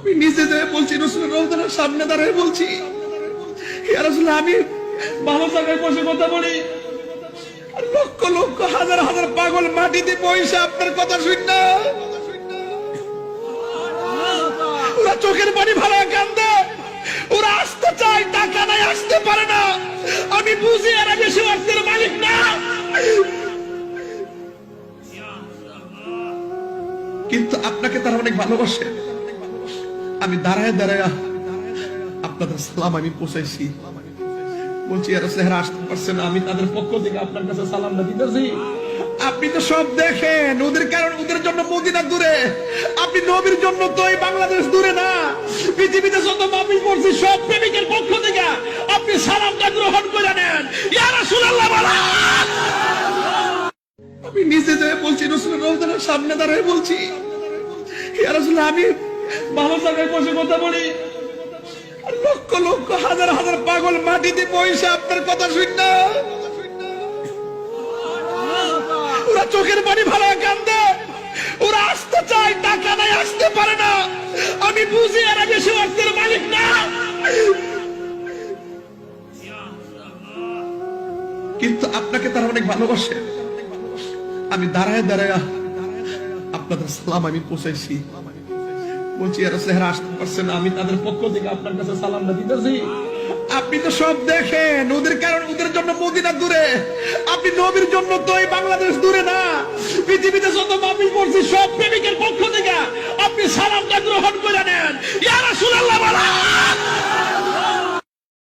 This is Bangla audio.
আমি নিজে যেয়ে বলছি রসুল রৌদানের সামনে দাঁড়িয়ে বলছি। আমি ভালো জায়গায় বসে কথা বলি। লক্ষ লক্ষ, হাজার হাজার পাগল মাটিতে পয়সা আপনার কথা শুন না। ওরা চোখের পানি ভালো কান্দে। ওরা আসতে চায়, টাকা নাই, আসতে পারে না। আমি বুঝি এরা বেশি অর্থের মালিক না। কিন্তু আপনাকে তারা অনেক ভালোবাসে। আমি দাঁড়ায় দাঁড়ায় আপনাদের সালাম আমি পৌঁছাইছি। বলছি এরা চেহারা আসতে পারছে না আমি তাদের পক্ষ থেকে আপনার কাছে সালামটা দিতেছি। আপনি তো সব দেখেন ওদের কারণ ওদের জন্য মদিনা দূরে। আপনি নবীর জন্য তো এই বাংলাদেশ দূরে না। পৃথিবীতে যত মাপি করছি সব প্রেমিকের পক্ষ থেকে আপনি সালামটা গ্রহণ করে নেন। ইয়া রাসূলুল্লাহ বলা আমি নিজে যেয়ে বলছি রসুল রৌদানের সামনে দাঁড়ায় বলছি। ইয়া রাসূলুল্লাহ, আমি ভালো জায়গায় বসে কথা বলি। লক্ষ লক্ষ হাজার হাজার পাগল মাটিতে পয়সা আপনার কথা শুন ওরা চোখের পানি ভালো কান্দে। ওরা আসতে চায়, টাকা নাই, আসতে পারে না। আমি বুঝি এরা বেশি অর্থের মালিক না। কিন্তু আপনাকে তারা অনেক ভালোবাসে। আমি দাঁড়ায় দাঁড়ায় আপনাদের সালাম আমি পৌঁছাইছি। কচি আর চেহারা আসতে পারছে আমি তাদের পক্ষ থেকে আপনার কাছে সালাম দিতেছি। আপনি তো সব দেখেন, ওদের কারণ ওদের জন্য মদিনা দূরে। আপনি নবীর জন্য তো এই বাংলাদেশ দূরে না। পৃথিবীতে যত মানুষ পড়ছে, সব প্রেমিকের পক্ষ